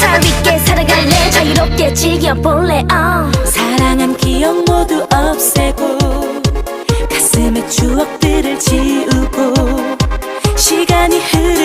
스타일 있게 살아갈래 자유롭게 즐겨볼래 어. uh. 사랑한 기억 모두 없애고 가슴에 추억들을 지우고 시간이 흐르